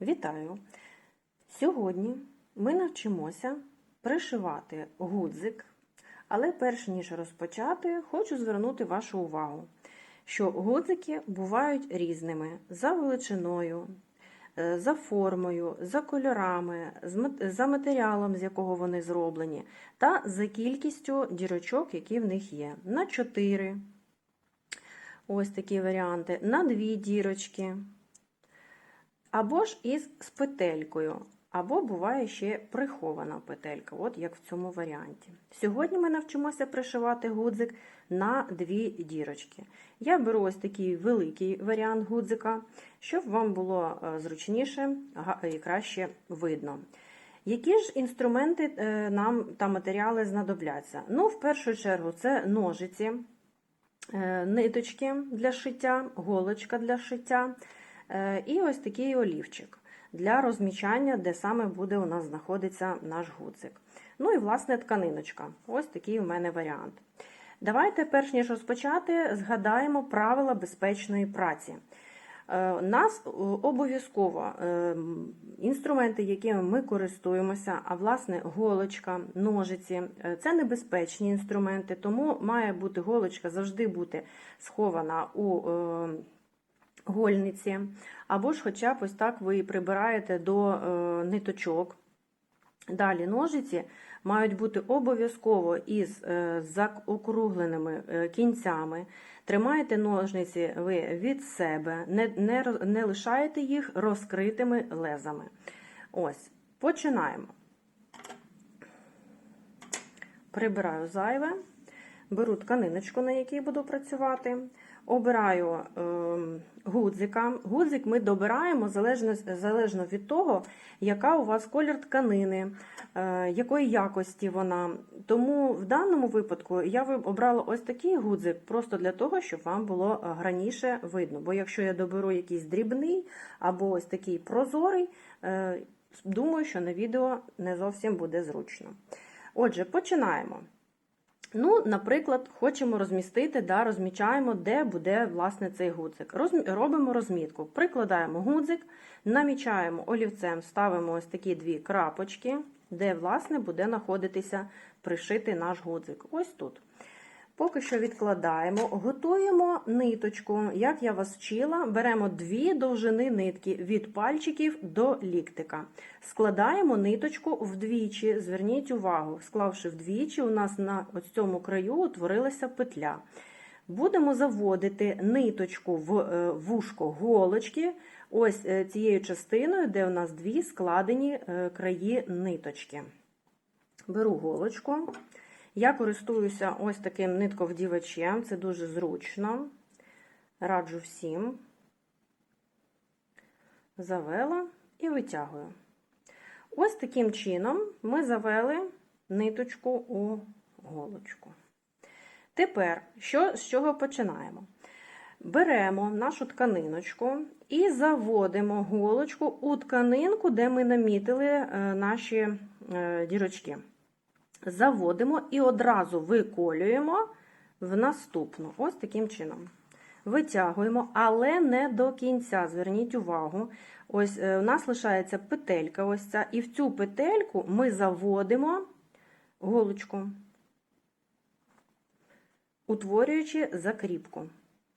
Вітаю! Сьогодні ми навчимося пришивати гудзик, але перш ніж розпочати, хочу звернути вашу увагу, що гудзики бувають різними за величиною, е, за формою, за кольорами, за матеріалом, з якого вони зроблені, та за кількістю дірочок, які в них є. На 4, ось такі варіанти, на 2 дірочки. Або ж із з петелькою, або буває ще прихована петелька, от як в цьому варіанті. Сьогодні ми навчимося пришивати гудзик на дві дірочки. Я беру ось такий великий варіант гудзика, щоб вам було е, зручніше і краще видно. Які ж інструменти е, нам та матеріали знадобляться? Ну, в першу чергу, це ножиці, е, ниточки для шиття, голочка для шиття. Е, І ось такий олівчик для розмічання, де саме буде у нас знаходиться наш гудзик. Ну і власне тканиночка. Ось такий у мене варіант. Давайте, перш ніж розпочати, згадаємо правила безпечної праці. Е, Нас е, обов'язково інструменти, якими ми користуємося, а власне голочка, ножиці це небезпечні інструменти, тому має бути голочка завжди бути схована у гольниці, або ж хоча б ось так ви прибираєте до е, ниточок. Далі ножиці мають бути обов'язково із е, заокругленими е, кінцями. Тримаєте ножниці ви від себе, не, не, не лишаєте їх розкритими лезами. Ось, починаємо. Прибираю зайве, беру тканиночку, на якій буду працювати, обираю е, гудзика. Гудзик ми добираємо залежно, залежно від того, яка у вас колір тканини, е, якої якості вона. Тому в даному випадку я обрала ось такий гудзик, просто для того, щоб вам було е, граніше видно. Бо якщо я доберу якийсь дрібний або ось такий прозорий, е, думаю, що на відео не зовсім буде зручно. Отже, починаємо. Ну, наприклад, хочемо розмістити, да, розмічаємо, де буде власне цей гудзик. Розм- Робимо розмітку, прикладаємо гудзик, намічаємо олівцем, ставимо ось такі дві крапочки, де власне буде знаходитися пришитий наш гудзик. Ось тут. Поки що відкладаємо, готуємо ниточку. Як я вас вчила, беремо дві довжини нитки від пальчиків до ліктика. Складаємо ниточку вдвічі. Зверніть увагу, склавши вдвічі, у нас на ось цьому краю утворилася петля. Будемо заводити ниточку в е, вушко голочки, ось е, цією частиною, де у нас дві складені е, краї ниточки. Беру голочку. Я користуюся ось таким нитковдівачем, це дуже зручно. Раджу всім. Завела і витягую. Ось таким чином ми завели ниточку у голочку. Тепер, що, з чого починаємо? Беремо нашу тканиночку і заводимо голочку у тканинку, де ми намітили е, наші е, дірочки заводимо і одразу виколюємо в наступну. Ось таким чином. Витягуємо, але не до кінця. Зверніть увагу. Ось е, у нас лишається петелька, ось ця, і в цю петельку ми заводимо голочку, утворюючи закріпку.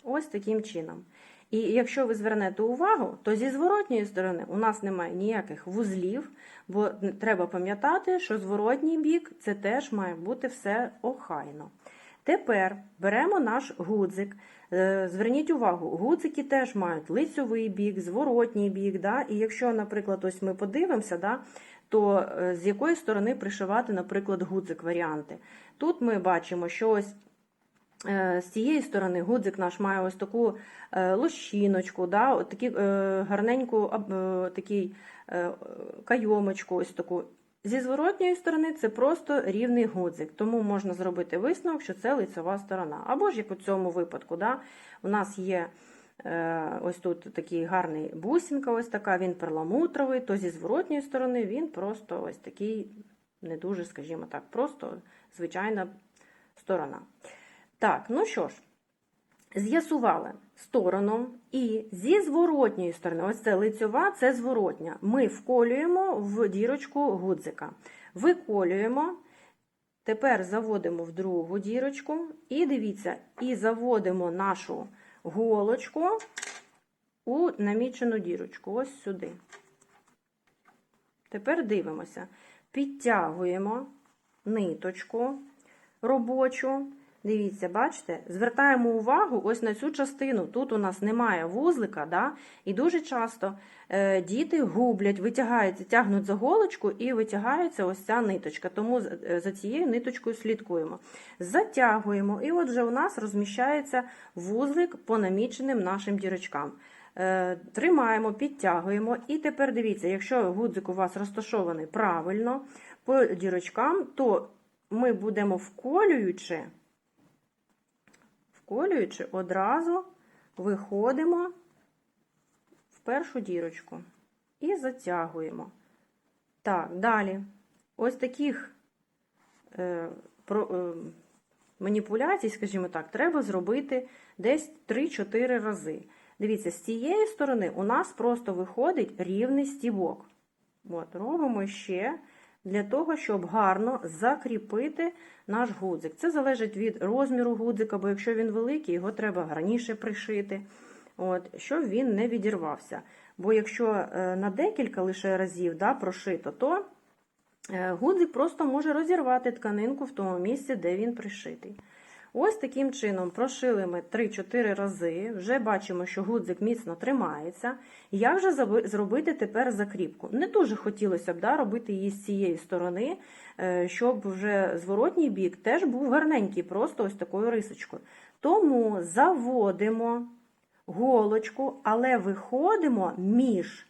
Ось таким чином. І якщо ви звернете увагу, то зі зворотньої сторони у нас немає ніяких вузлів, бо треба пам'ятати, що зворотній бік це теж має бути все охайно. Тепер беремо наш гудзик. Е, Зверніть увагу, гудзики теж мають лицьовий бік, зворотній бік. Да? І якщо, наприклад, ось ми подивимося, да, то е, з якої сторони пришивати, наприклад, гудзик варіанти. Тут ми бачимо, що ось З цієї сторони гудзик наш має ось таку е, лощиночку, да, такі, е, гарненьку е, такий, е, кайомочку, ось таку. Зі зворотньої сторони це просто рівний гудзик, тому можна зробити висновок, що це лицьова сторона. Або ж як у цьому випадку, да, у нас є е, ось тут такий гарний бусинка, ось така, він перламутровий, то зі зворотньої сторони він просто ось такий, не дуже, скажімо так, просто звичайна сторона. Так, ну що ж, З'ясували сторону і зі зворотньої сторони, ось це лицьова, це зворотня. Ми вколюємо в дірочку гудзика. Виколюємо, тепер заводимо в другу дірочку, і дивіться, і заводимо нашу голочку у намічену дірочку, ось сюди. Тепер дивимося. Підтягуємо ниточку робочу. Дивіться, бачите, звертаємо увагу ось на цю частину. Тут у нас немає вузлика, да? і дуже часто е, діти гублять, витягаються, тягнуть за голочку і витягається ось ця ниточка. Тому за, е, за цією ниточкою слідкуємо. Затягуємо, і от вже у нас розміщається вузлик по наміченим нашим дірочкам. Е, Тримаємо, підтягуємо. І тепер дивіться, якщо гудзик у вас розташований правильно по дірочкам, то ми будемо вколюючи, вколюючи, одразу виходимо в першу дірочку і затягуємо. Так, далі. Ось таких е, про, е, маніпуляцій, скажімо так, треба зробити десь 3-4 рази. Дивіться, з цієї сторони у нас просто виходить рівний стібок. От, робимо ще для того, щоб гарно закріпити наш гудзик. Це залежить від розміру гудзика, бо якщо він великий, його треба гарніше пришити, от, щоб він не відірвався. Бо якщо е, на декілька лише разів да, прошито, то е, гудзик просто може розірвати тканинку в тому місці, де він пришитий. Ось таким чином прошили ми 3-4 рази, вже бачимо, що гудзик міцно тримається. Як же зробити тепер закріпку? Не дуже хотілося б да, робити її з цієї сторони, е, щоб вже зворотній бік теж був гарненький, просто ось такою рисочкою. Тому заводимо голочку, але виходимо між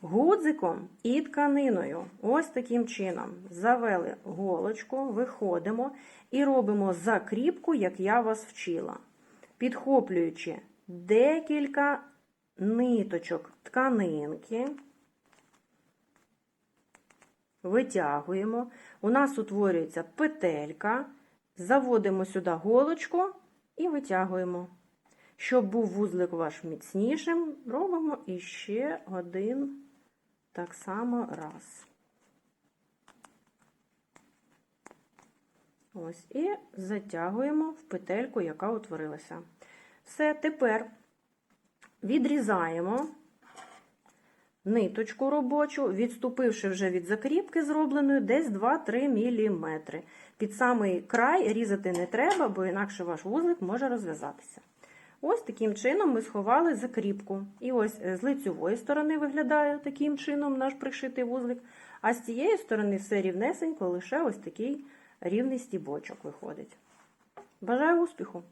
гудзиком і тканиною. Ось таким чином. Завели голочку, виходимо і робимо закріпку, як я вас вчила. Підхоплюючи декілька ниточок тканинки, витягуємо. У нас утворюється петелька, заводимо сюди голочку і витягуємо. Щоб був вузлик ваш міцнішим, робимо іще один так само раз. Ось, і затягуємо в петельку, яка утворилася. Все, тепер відрізаємо ниточку робочу, відступивши вже від закріпки зробленої, десь 2-3 мм. Під самий край різати не треба, бо інакше ваш вузлик може розв'язатися. Ось таким чином ми сховали закріпку. І ось е, з лицьової сторони виглядає таким чином наш пришитий вузлик, а з цієї сторони все рівнесенько, лише ось такий рівний стібочок виходить. Бажаю успіху!